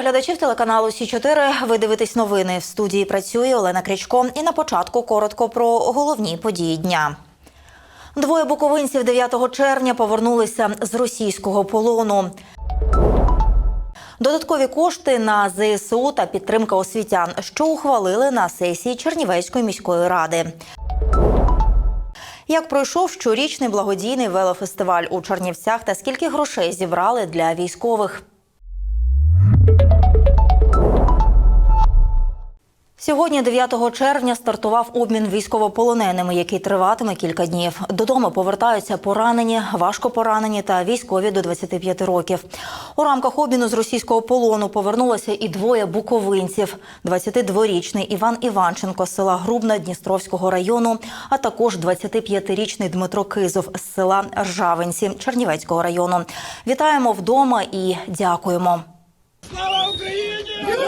Глядачів телеканалу Сі 4 Ви дивитесь новини. В студії працює Олена Крячко. І на початку коротко про головні події дня. Двоє буковинців 9 червня повернулися з російського полону. Додаткові кошти на ЗСУ та підтримка освітян, що ухвалили на сесії Чернівецької міської ради. Як пройшов щорічний благодійний велофестиваль у Чернівцях та скільки грошей зібрали для військових? Сьогодні, 9 червня, стартував обмін військовополоненими, який триватиме кілька днів. Додому повертаються поранені, важко поранені та військові до 25 років. У рамках обміну з російського полону повернулося і двоє буковинців: – 22-річний Іван Іванченко з села Грубна Дністровського району, а також 25-річний Дмитро Кизов з села Ржавинці Чернівецького району. Вітаємо вдома і дякуємо. Слава Україні!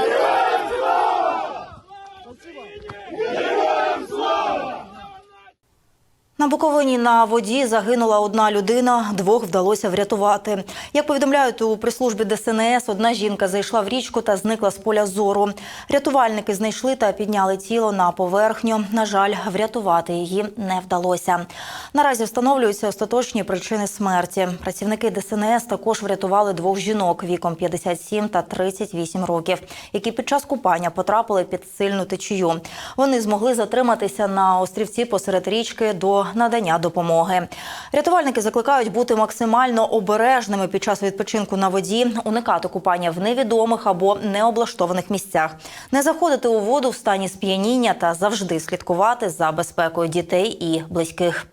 На Буковині на воді загинула одна людина, двох вдалося врятувати. Як повідомляють у прес-службі ДСНС, одна жінка зайшла в річку та зникла з поля зору. Рятувальники знайшли та підняли тіло на поверхню. На жаль, врятувати її не вдалося. Наразі встановлюються остаточні причини смерті. Працівники ДСНС також врятували двох жінок віком 57 та 38 років, які під час купання потрапили під сильну течію. Вони змогли затриматися на острівці посеред річки до надання допомоги. Рятувальники закликають бути максимально обережними під час відпочинку на воді, уникати купання в невідомих або необлаштованих місцях, не заходити у воду в стані сп'яніння та завжди слідкувати за безпекою дітей і близьких.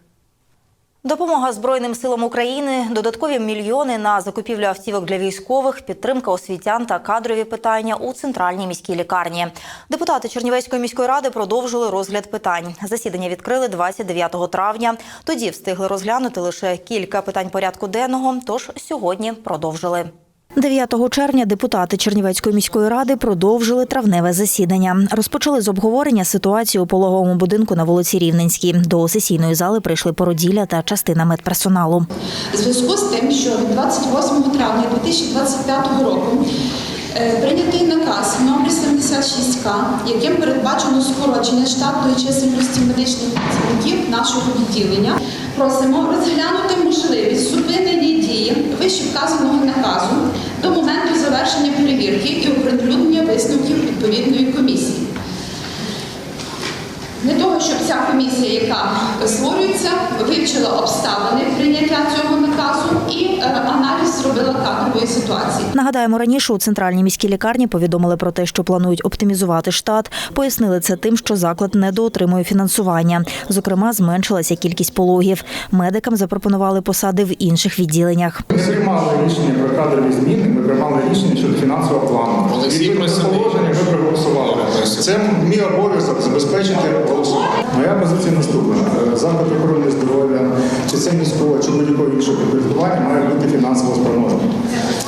Допомога Збройним силам України, додаткові мільйони на закупівлю автівок для військових, підтримка освітян та кадрові питання у центральній міській лікарні. Депутати Чернівецької міської ради продовжили розгляд питань. Засідання відкрили 29 травня. Тоді встигли розглянути лише кілька питань порядку денного. Тож сьогодні продовжили. 9 червня депутати Чернівецької міської ради продовжили травневе засідання. Розпочали з обговорення ситуації у пологовому будинку на вулиці Рівненській. До сесійної зали прийшли породілля та частина медперсоналу. Зв'язку з тим, що від 28 травня 2025 року прийнятий наказ номер 76К, яким передбачено скорочення штатної чисельності медичних працівників нашого відділення, просимо розглянути можливість зупинення дії вище вказаного наказу до моменту завершення перевірки і оприлюднення висновків відповідної комісії. Для того, щоб ця комісія, яка створюється, вивчила обставини прийняття цього наказу е, аналіз кадрової ситуації. Нагадаємо, раніше у центральній міській лікарні повідомили про те, що планують оптимізувати штат. Пояснили це тим, що заклад недоотримує фінансування. Зокрема, зменшилася кількість пологів. Медикам запропонували посади в інших відділеннях. Ми приймали рішення про кадрові зміни, ми приймали рішення щодо фінансового плану. Олексій Це мій обов'язок забезпечити голосування. Моя позиція наступна. Е, Заклад охорони здоров'я, чи це міського, чи будь-якого іншого підпорядкування має бути фінансово спроможним.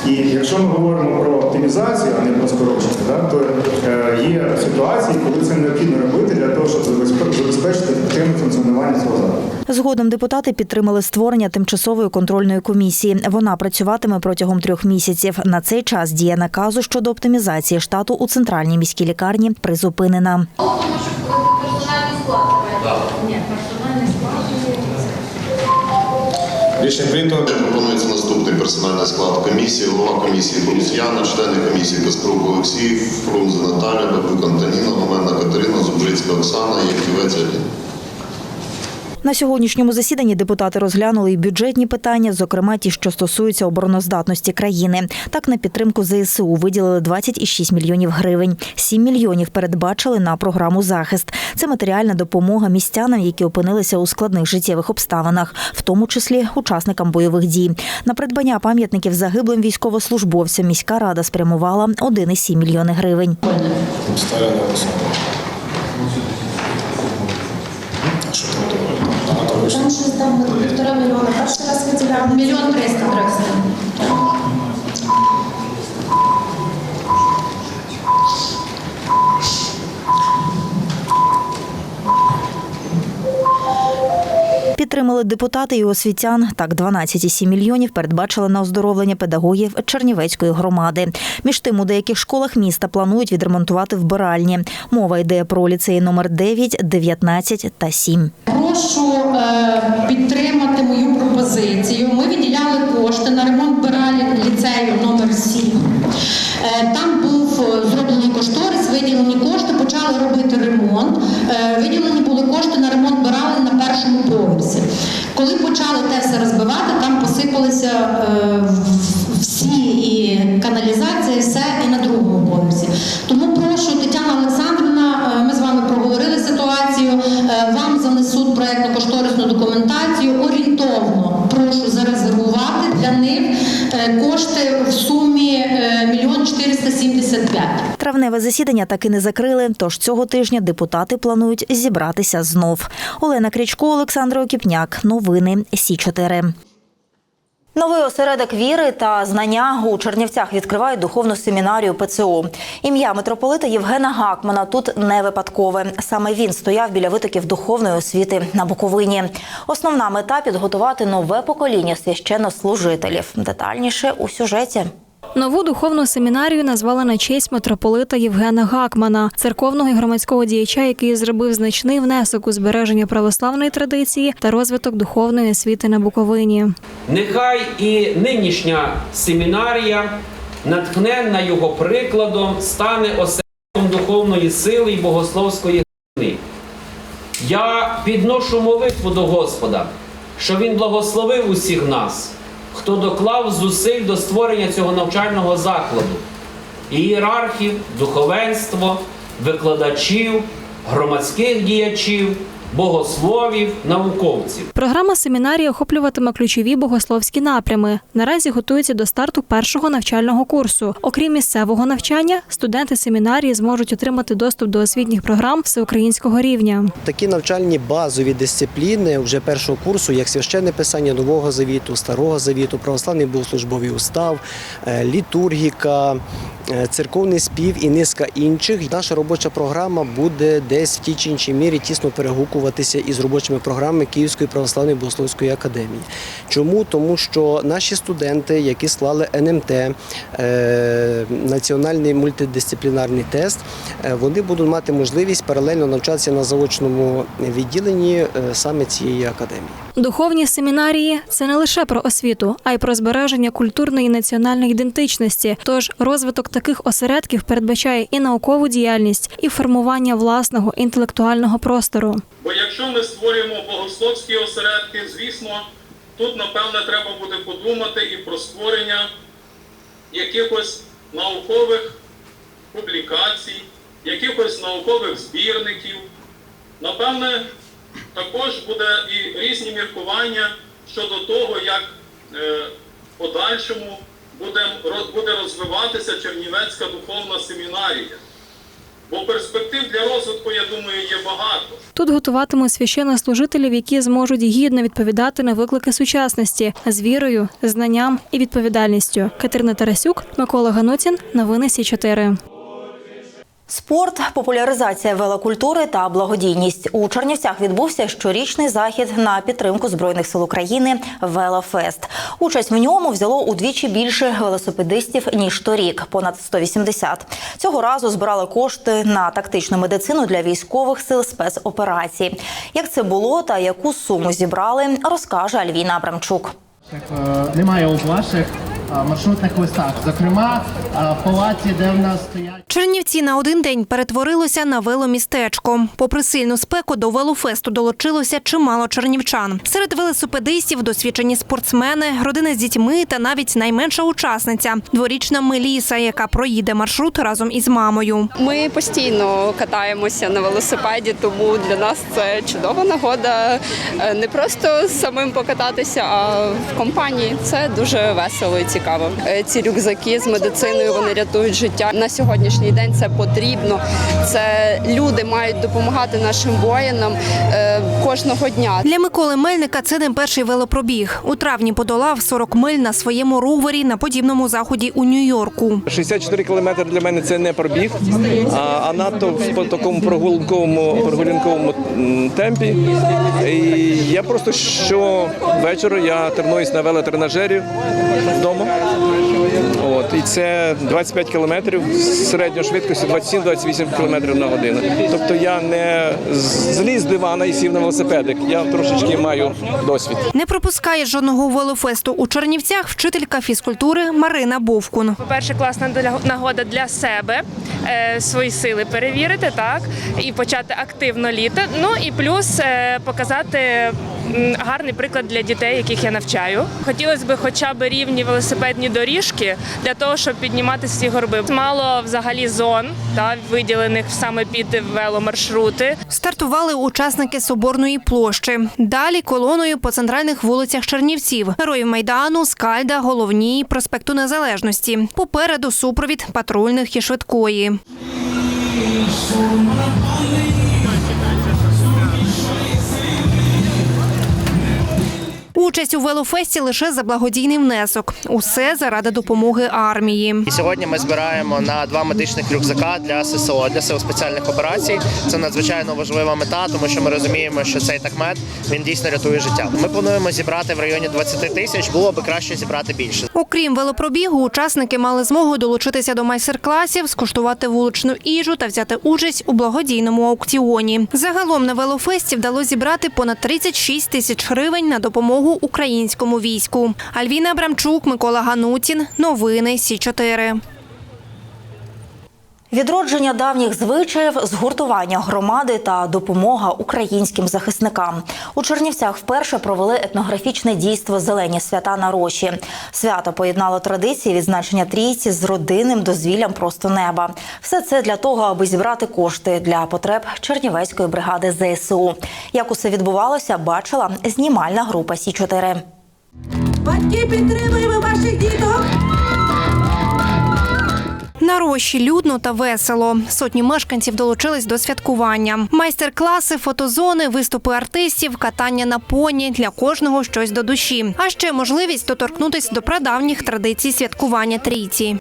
І якщо ми говоримо про оптимізацію, а не про скорочення, да, то е, є ситуації, коли це необхідно робити для того, щоб забезпе- забезпечити ефективне функціонування цього закладу. Згодом депутати підтримали створення тимчасової контрольної комісії. Вона працюватиме протягом трьох місяців. На цей час дія наказу щодо оптимізації штату у центральній міській лікарні призупинена. Рішення прийнято. Пропонується наступний персональний склад комісії. Голова комісії Брус Яна, члени комісії Каспрук Олексій, Фрунзе Наталя, Бабюк Антоніна, Гоменна Катерина, Зубрицька Оксана, Яківець Аліна. На сьогоднішньому засіданні депутати розглянули і бюджетні питання, зокрема ті, що стосуються обороноздатності країни. Так на підтримку ЗСУ виділили 26 мільйонів гривень. 7 мільйонів передбачили на програму захист. Це матеріальна допомога містянам, які опинилися у складних життєвих обставинах, в тому числі учасникам бойових дій. На придбання пам'ятників загиблим військовослужбовцям міська рада спрямувала 1,7 мільйони гривень. Там що щось там півтора мільйона. Перший раз виділяли. Мільйон триста триста. Підтримали депутати і освітян. Так, 12,7 мільйонів передбачили на оздоровлення педагогів Чернівецької громади. Між тим, у деяких школах міста планують відремонтувати вбиральні. Мова йде про ліцеї номер 9, 19 та 7. Прошу е, підтримати мою пропозицію. Ми виділяли кошти на ремонт биралі ліцею номер 7. Е, Там був е, зроблений кошторис, виділені кошти, почали робити ремонт. Е, Виділені були кошти на ремонт бирали на першому поверсі. Коли почали те все розбивати, там посипалися е, в- всі і каналізація, і все і на другому поверсі. Тому прошу Тетяна Олександрівна, е, ми з вами проговорили ситуацію. е, Вам занесуть проєктно-кошторисну документацію. Орієнтовно прошу зарезервувати них е, кошти в сумі 1 475. Травневе засідання таки не закрили, тож цього тижня депутати планують зібратися знов. Олена Крічко, Олександр Окіпняк. Новини Сі 4 Новий осередок віри та знання у Чернівцях відкривають духовну семінарію ПЦУ. Ім'я митрополита Євгена Гакмана тут не випадкове. Саме він стояв біля витоків духовної освіти на Буковині. Основна мета підготувати нове покоління священнослужителів. Детальніше у сюжеті. Нову духовну семінарію назвали на честь митрополита Євгена Гакмана, церковного і громадського діяча, який зробив значний внесок у збереження православної традиції та розвиток духовної освіти на Буковині. Нехай і нинішня семінарія, натхненна його прикладом, стане осередком духовної сили і богословської глини. Я підношу молитву до Господа, що Він благословив усіх нас, хто доклав зусиль до створення цього навчального закладу, ієрархів, духовенство, викладачів, громадських діячів, богословів, науковців. Програма семінарії охоплюватиме ключові богословські напрями. Наразі готується до старту першого навчального курсу. Окрім місцевого навчання, студенти семінарії зможуть отримати доступ до освітніх програм всеукраїнського рівня. Такі навчальні базові дисципліни вже першого курсу, як священне писання Нового Завіту, Старого Завіту, православний богослужбовий устав, е, літургіка, е, церковний спів і низка інших. Наша робоча програма буде десь в тій чи іншій мірі тісно перегукуватися із робочими програмами Київської православної богословської академії. Чому? Тому що наші студенти, які склали НМТ, е, національний мультидисциплінарний тест, е, вони будуть мати можливість паралельно навчатися на заочному відділенні е, саме цієї академії. Духовні семінарії це не лише про освіту, а й про збереження культурної і національної ідентичності. Тож розвиток таких осередків передбачає і наукову діяльність, і формування власного інтелектуального простору. Бо якщо ми створюємо богословські осередки, звісно, тут напевне треба буде подумати і про створення якихось наукових публікацій, якихось наукових збірників. Напевне, також буде і різні міркування щодо того, як е, подальшому буде, буде розвиватися Чернівецька духовна семінарія. Бо перспектив для розвитку, я думаю, є багато. Тут готуватимуть священнослужителів, які зможуть гідно відповідати на виклики сучасності з вірою, знанням і відповідальністю. Катерина Тарасюк, Микола Ганутін, новини Сі 4 Спорт, популяризація велокультури та благодійність у Чернівцях відбувся щорічний захід на підтримку збройних сил України Велофест. Участь в ньому взяло удвічі більше велосипедистів ніж торік, понад 180. Цього разу збирали кошти на тактичну медицину для військових сил спецоперацій. Як це було та яку суму зібрали, розкаже Альвіна Абрамчук. Е, немає у ваших маршрутних листах. Зокрема, е, в палаці, де в нас стоять. Чернівці на один день перетворилося на веломістечко. Попри сильну спеку, до велофесту долучилося чимало чернівчан. Серед велосипедистів досвідчені спортсмени, родини з дітьми та навіть найменша учасниця дворічна Меліса, яка проїде маршрут разом із мамою. Ми постійно катаємося на велосипеді, тому для нас це чудова нагода е, не просто самим покататися, а в компанії. Це дуже весело і цікаво. Е, Ці рюкзаки з медициною вони рятують життя. На сьогоднішній день це потрібно. Це люди мають допомагати нашим воїнам е, кожного дня. Для Миколи Мельника це не перший велопробіг. У травні подолав 40 миль на своєму ровері на подібному заході у Нью-Йорку. 64 кілометри для мене це не пробіг, а, а надто в по такому прогулянковому прогулянковому темпі. І я просто щовечора я тренуюсь на велотренажері вдома. От, і це 25 кілометрів з середньою швидкістю 27-28 кілометрів на годину. Тобто я не зліз з дивана і сів на велосипедик. Я трошечки маю досвід. Не пропускає жодного велофесту у Чернівцях вчителька фізкультури Марина Бовкун. По-перше, класна для- нагода для себе е, свої сили перевірити, так і почати активно літо. Ну і плюс е, показати гарний приклад для дітей, яких я навчаю. Хотілося б хоча б рівні велосипедні доріжки для того, щоб підніматися ці горби. Мало взагалі зон, та виділених саме під веломаршрути. Стартували учасники Соборної площі. Далі колоною по центральних вулицях Чернівців, Героїв Майдану, Скальда, Головній, проспекту Незалежності. Попереду супровід патрульних і швидкої. Участь у велофесті лише за благодійний внесок. Усе заради допомоги армії. І сьогодні ми збираємо на два медичних рюкзака для ССО для сил спеціальних операцій. Це надзвичайно важлива мета, тому що ми розуміємо, що цей такмет він дійсно рятує життя. Ми плануємо зібрати в районі 20 тисяч. Було би краще зібрати більше. Окрім велопробігу, учасники мали змогу долучитися до майстер-класів, скуштувати вуличну їжу та взяти участь у благодійному аукціоні. Загалом на велофесті вдалося зібрати понад 36 тисяч гривень на допомогу українському війську. Альвіна Абрамчук, Микола Ганутін. Новини Сі 4 Відродження давніх звичаїв, згуртування громади та допомога українським захисникам у Чернівцях вперше провели етнографічне дійство Зелені свята на Роші. Свято поєднало традиції відзначення трійці з родинним дозвіллям просто неба. Все це для того, аби зібрати кошти для потреб Чернівецької бригади ЗСУ. Як усе відбувалося, бачила знімальна група Сі 4 Батьки, підтримуємо ваших діток. На рощі людно та весело. Сотні мешканців долучились до святкування. Майстер-класи, фотозони, виступи артистів, катання на поні для кожного щось до душі. А ще можливість доторкнутися до прадавніх традицій святкування трійці.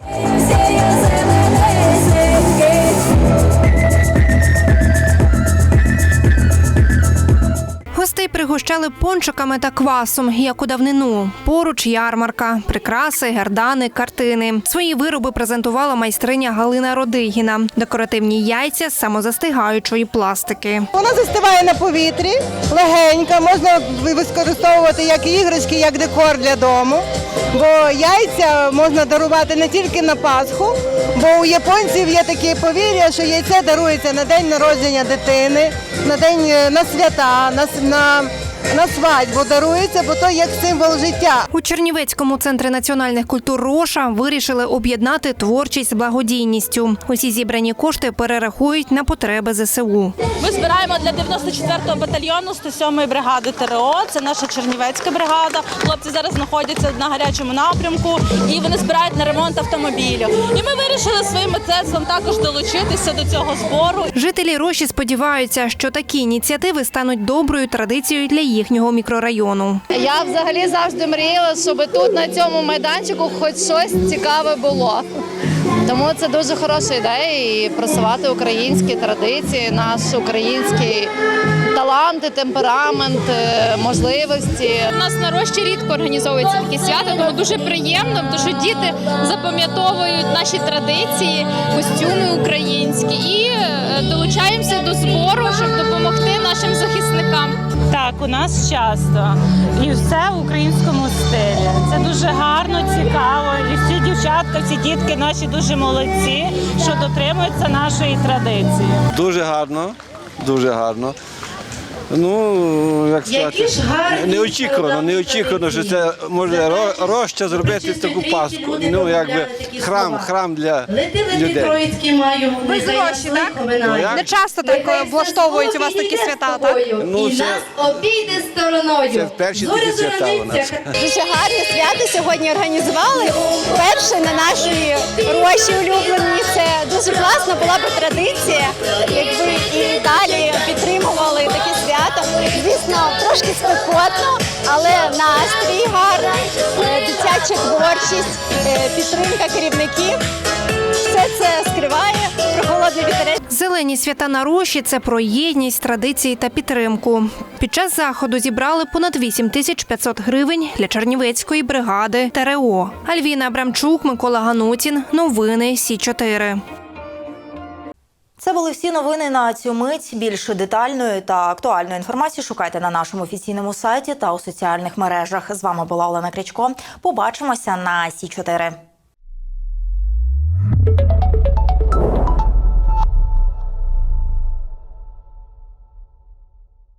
Пригощали пончиками та квасом, як у давнину. Поруч ярмарка, прикраси, гердани, картини. Свої вироби презентувала майстриня Галина Родигіна. Декоративні яйця з самозастигаючої пластики. Вона застиває на повітрі, легенька, можна використовувати як іграшки, як декор для дому. Бо яйця можна дарувати не тільки на Пасху, бо у японців є таке повір'я, що яйце дарується на день народження дитини, на день е, на свята, на, на, на свадьбу дарується, бо то як символ життя. У Чернівецькому центрі національних культур Роша вирішили об'єднати творчість з благодійністю. Усі зібрані кошти перерахують на потреби ЗСУ. Ми збираємо для 94-го батальйону 107-ї бригади ТРО. Це наша Чернівецька бригада. Хлопці зараз знаходяться на гарячому напрямку і вони збирають на ремонт автомобілів. І ми вирішили своїм мистецтвом також долучитися до цього збору. Жителі Роші сподіваються, що такі ініціативи стануть доброю традицією для їхнього мікрорайону. Я взагалі завжди мріяла, щоб тут на цьому майданчику хоч щось цікаве було. Тому це дуже хороша ідея і просувати українські традиції, наш український таланти, темперамент, е, можливості. У нас на рощі рідко організовуються такі свята, тому дуже приємно, тому що діти запам'ятовують наші традиції, костюми українські і е, долучаємося до збору, щоб допомогти нашим захисникам. Так, у нас часто. І все в українському стилі. Це дуже гарно, цікаво. І всі дівчатка, всі дітки наші дуже молодці, що дотримуються нашої традиції. Дуже гарно, дуже гарно. Ну, як сказати, неочікувано, неочікувано, що це може ро- роща зробити таку паску. Ну, якби храм, храм для людей. Ви з Рощі, так? Ну. Не часто так е, влаштовують у вас такі свята, так? Ну, І це- нас обійде стороною. Це перші такі свята у нас. Дуже гарні свята сьогодні організували. Перше на нашій рощі улюбленій. Це дуже класно була б традиція, якби і далі підтримували свята. Звісно, трошки спекотно, але настрій гарний, е, дитяча творчість, е, підтримка керівників. Все це скриває. Прохолодний вітерець. Зелені свята на Рощі – це про єдність, традиції та підтримку. Під час заходу зібрали понад 8 тисяч 500 гривень для Чернівецької бригади ТРО. Альвіна Абрамчук, Микола Ганутін. Новини Сі 4 Це були всі новини на цю мить. Більше детальної та актуальної інформації шукайте на нашому офіційному сайті та у соціальних мережах. З вами була Олена Крячко. Побачимося на Сі 4